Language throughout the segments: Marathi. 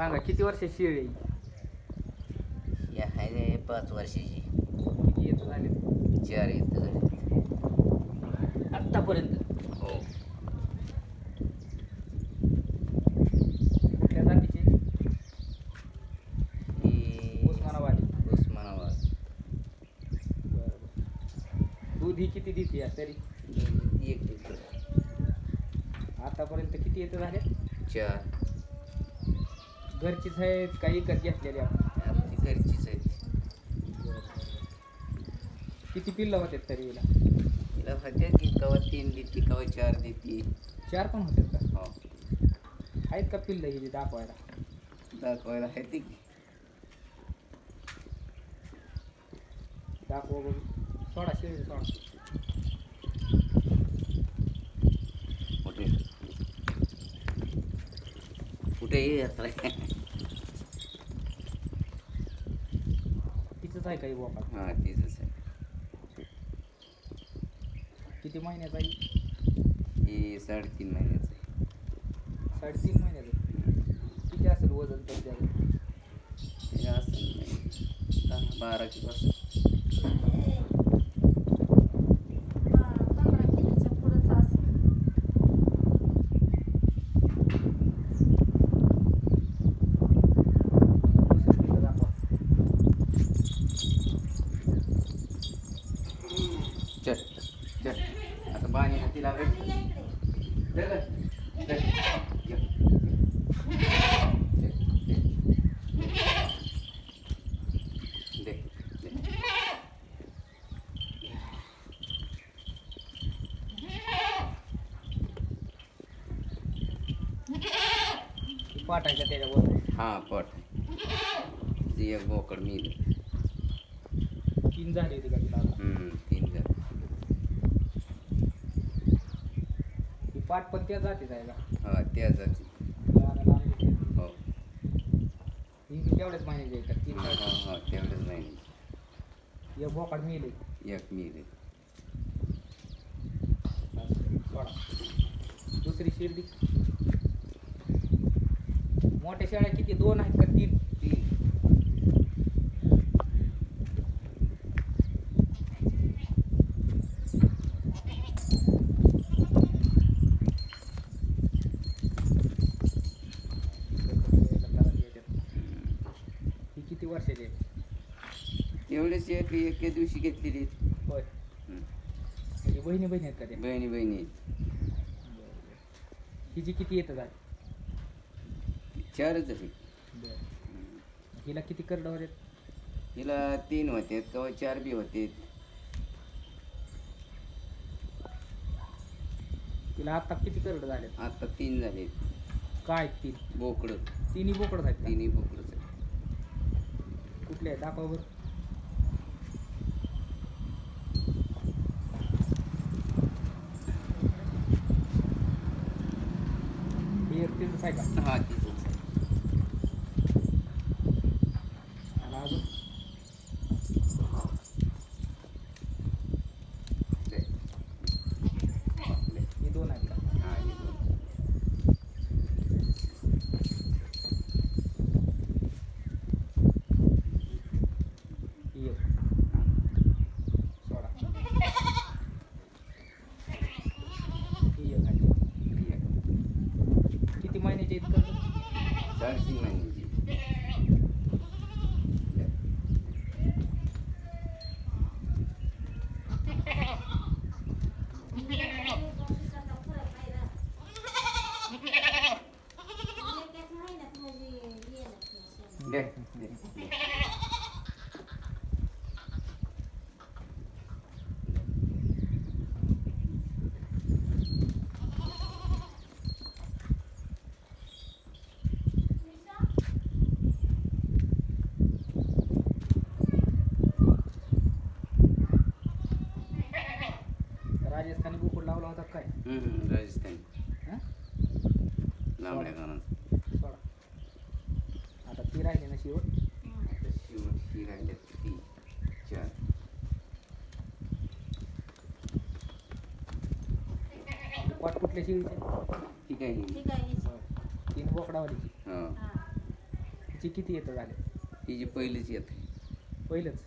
सांगा किती वर्ष शेळी आहे? ही? आहे पाच वर्षाची. किती येत झाले? चार येत झाले. आत्तापर्यंत. हो. कुठल्या जातीचे? ही उस्मानाबादी. उस्मानाबाद. दूध ही किती देते या तरी? एक लिटर. आतापर्यंत किती येतं झाले? चार. घरचीच आहेत का विकत घेतलेली आपण आमची घरचीच आहेत. किती पिल्लं होते तरी हिला? तिला होत्या की कवा तीन देते कवा चार देते. चार पण होते का? हो. आहेत का पिल्लं ही दाखवायला? दाखवायला आहे ती. दाखवा बघू. सोडा शेळी सोडा कुठे कुठे ये आता. तिचंच आहे काही बोका हां तीच आहे. किती महिन्याचा आहे? ही साडेतीन महिन्याचं आहे. साडेतीन महिन्याचं? किती असेल वजन तर त्याचं? हे असं नाही दहा बारा किलो असं ती पाठ आहे का त्याच्यावर. हा पट. ती एक बोकड मी तीन झाली होती का तिला? तीन जण ती पाठ पण त्या आहे का? हा त्या जाती. हो. ही बी तेवढ्याच महिन्याची आहे का? तीन हा. हा तेवढंच नाही एक बोकाड मिळेल एक मी रे सोडा. दुसरी शिर्डी. मोठ्या शेळ्या किती? दोन आहेत का तीन? तीन ही किती वर्षाची आहे? तेवढेच एक एके दिवशी घेतलेली होय. म्हणजे बहिणी बहिणी आहेत का त्या? बहिणी बहिणी हिची किती येतं झाली चारच झाली हिला किती करडं होते तिला तीन होते तेव्हा चार बी होते. तिला आता किती करडं झाले आता तीन झाले काय तीन? बोकडं. तिन्ही बोकडं आहेत का? तिन्ही बोकडच कुठले आहेत? दाखवा बरं. हे तिथंच आहे का? हा तिथंच आहे. आणि अजून दे. दे. हे दोन आहेत का हा, हे दोन. ही एक सोडा ही एक आहे ही आहे. किती महिन्याचे आहेत कर्ज साडेतीन महिन्याची दे. दिवसाचा फरक आहे ना. एकाच महिन्यात म्हणजे येईल आपल्याला. दे. दे. दे. राजस्थानी बोकड लावला होता काय हम्म, राजस्थानी हां लांबड्या कानात सोडा आता ती राहिली ना शेवट ही किती चार पाट कुठल्या शेळीचे ठीक आहे ही ठीक आहे हीच. तीन बोकडावालीची हा हा. हिची किती येतं झाले ही जी पहिलीच येते पहिलंच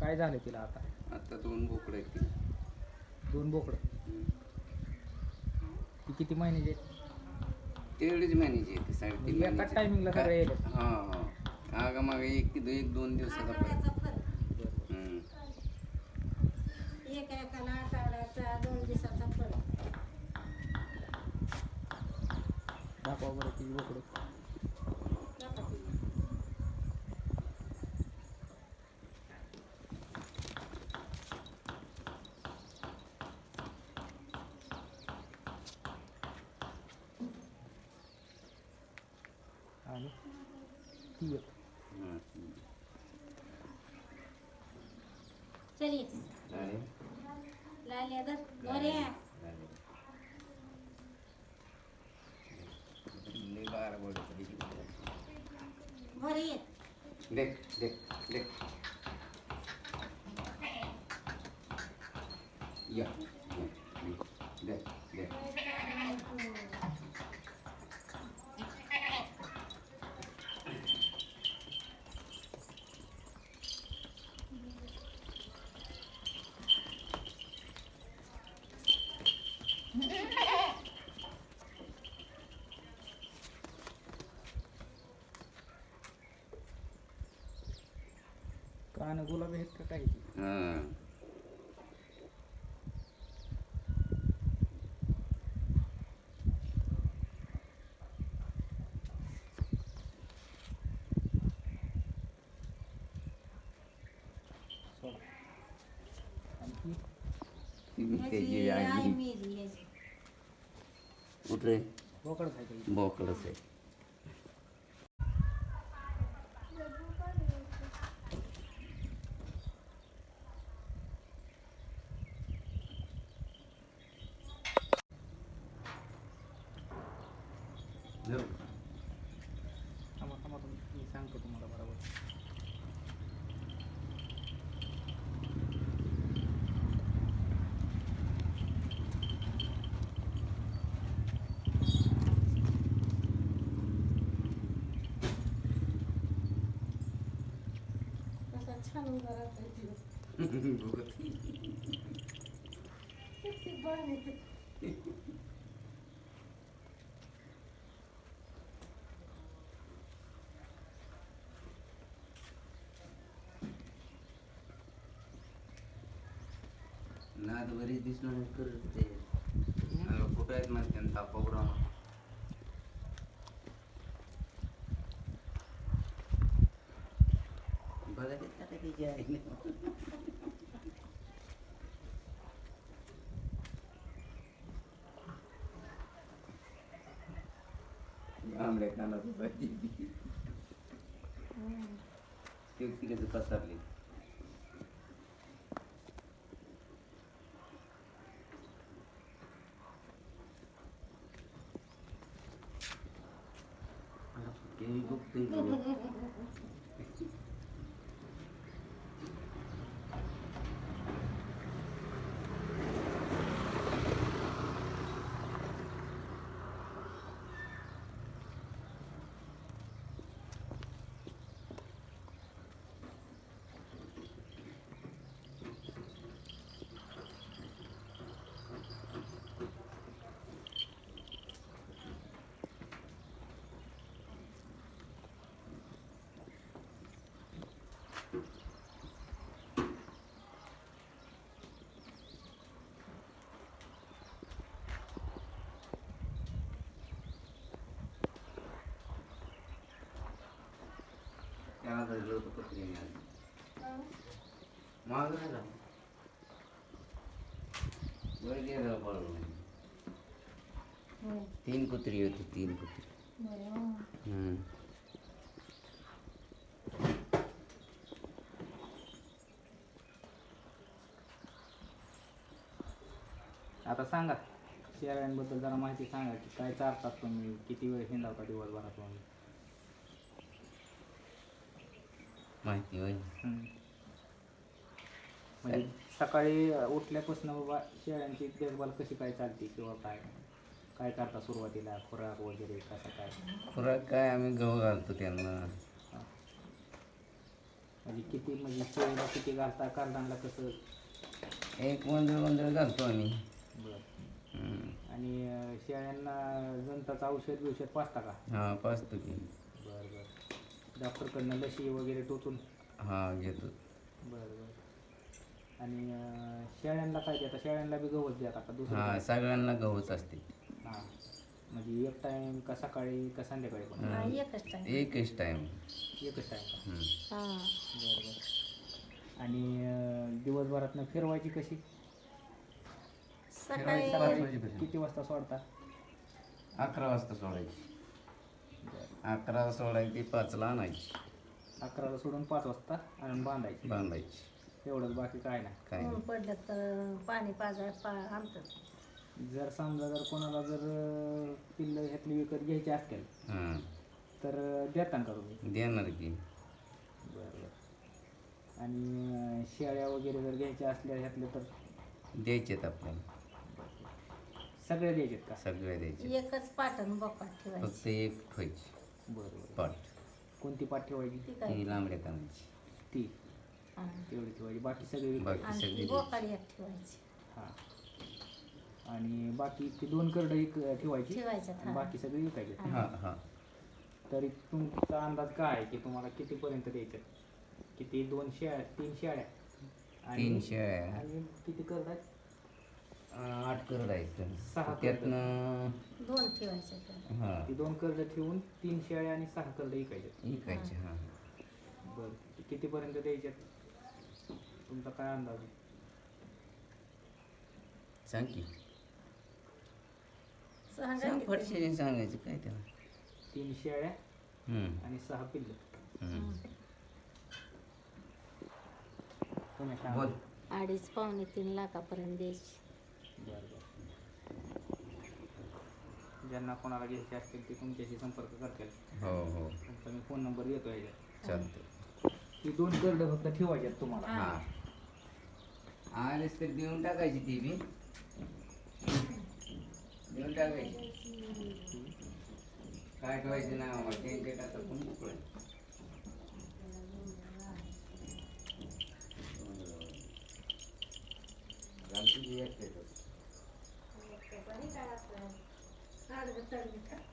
काय झालं तिला आता आता दोन बोकडं आहेत ती दोन बोकडं हम्म. ती किती महिन्याची आहेत? तेवढीच महिन्याची येते साडेतीन एकाच महिन्याची. टायमिंगला का- सगळे येतात हा हा. आगा मागे एक की एक दोन दिवसाचा फरक? आठवड्याचा फरक. हम्म. एक एकाला आठवड्याचा दोन दिवसाचा फरक. दाखवा बरं तिची बोकडं दाखवा ती. आणि ती एक हम्म. चल ये. झाले? लाल्या धर गोऱ्या झाले. लय बारा बोर्ड पडली. गोरे ये देख देख देख कान गुलाबी आहेत का काही हा सोड आणि छान नाद बरीच दिसणार करत ते. कुठं आहेत ना तापाग्राम बघा ते आता त्याची आहे आंबड्या भाजी हम्म. ते तिकडे पसरले ते बघतोय महाग होय. तीन कुत्री होती तीन कुत्री. आता सांगा शेळ्यांबद्दल जरा माहिती सांगा की काय चारतात तुम्ही किती वेळ हिंडावता दिवसभरात तुम्ही? माहिती होय. हम्म. म्हणजे सकाळी उठल्यापासून बाबा शेळ्यांची देखभाल कशी काय चालते किंवा काय? काय करता सुरुवातीला? खुराक वगैरे कसं काय? खुराक काय आम्ही गहू घालतो त्यांना. म्हणजे किती म्हणजे शेळीला किती घालता? कारणाला कसं? एक मंजळ मंजळ घालतो आम्ही. बरं. हम्म. आणि अं, शेळ्यांना जंताचं औषध बिवषध पाचता का? हा पाचतो की. बरं बरं. डॉक्टरकडनं लशी वगैरे टोचून? हा घेतो. बरं बरं. आणि अं, शेळ्यांना काय देता? शेळ्यांना बी गवत देता का दुसरं हा? सगळ्यांना गहूच असते. हां. म्हणजे एक टाइम का सकाळी का संध्याकाळी पण? हा, एकच टाइम एकच टाइम एकच टाइम का? हा. बरं बरं. आणि अं, दिवसभरातनं फिरवायची कशी? सकाळी पाच वाजेपर्यंत. किती वाजता सोडता? अकरा वाजता सोडायची. अकरा सोडायची पाचला आणायची. अकराला सोडून पाच वाजता आणि बांधायची. बांधायची. एवढंच बाकी काय नाही. काय ऊन पडलं तर पाणी पाजाय पा आणतात. जर समजा जर कोणाला जर अं, पिल्लं ह्यातली विकत घ्यायची असतील हां. तर अं, देता का तुम्ही? देणार की. बरं बरं. आणि अं, शेळ्या वगैरे जर घ्यायच्या असल्या ह्यातले तर? द्यायचेत आपल्याला. सगळे द्यायचेत का? सगळे द्यायचे. एकच पाटण बोकाट ठेवायची. फक्त एक ठेवायची. बरं बरं पाट. कोणती पाठ ठेवायची? ती काय? ती लांबड्या कानाची ती. हा. तेवढी ठेवायची. बाकी सगळे बाकी आणि सगळी ती द्यायची. बोकाड एक ठेवायची. हां. आणि बाकी ती दोन करडं एक ठेवायची? ठेवायच्यात, आणि हां. बाकी सगळे विकायचे? हां. हा हा. तरी तुमचा अंदाज काय आहे की तुम्हाला कितीपर्यंत द्यायच्यात किती? दोन शेळ्या तीन शेळ्या? आणि- तीन शेळ्या. आणि किती अं, आठ करड आहेत सहा करडं. त्यातनं दोन. हा. ती दोन कर्ज ठेवून तीन शेळ्या आणि सहा कर्ज विकायचे विकायचे हा बरं. ते कितीपर्यंत द्यायच्यात? तुमचा काय अंदाज आहे? सांग की. सांगा सांग किती. फटशेने सांगायचं काय त्याला? तीन शेळ्या हम्म, आणि सहा पिल्लं. हम्म. तुम्ही सांगा. बोल. अडीच पावणे तीन लाखापर्यंत द्यायची. ज्यांना कोणाला घ्यायचे असतील ते तुमच्याशी संपर्क करतील. हो हो. तुमचा मी फोन नंबर देतो याच्यात चालतं ती दोन कर्ड फक्त ठेवायचे आहेत तुम्हाला. हा. आलेच तर देऊन टाकायची ती बी देऊन टाकायची. काय ठेवायचं नाही आम्हाला त्यांच्या टाका कोण मोकळं घालतो की एकट्याचं. साडे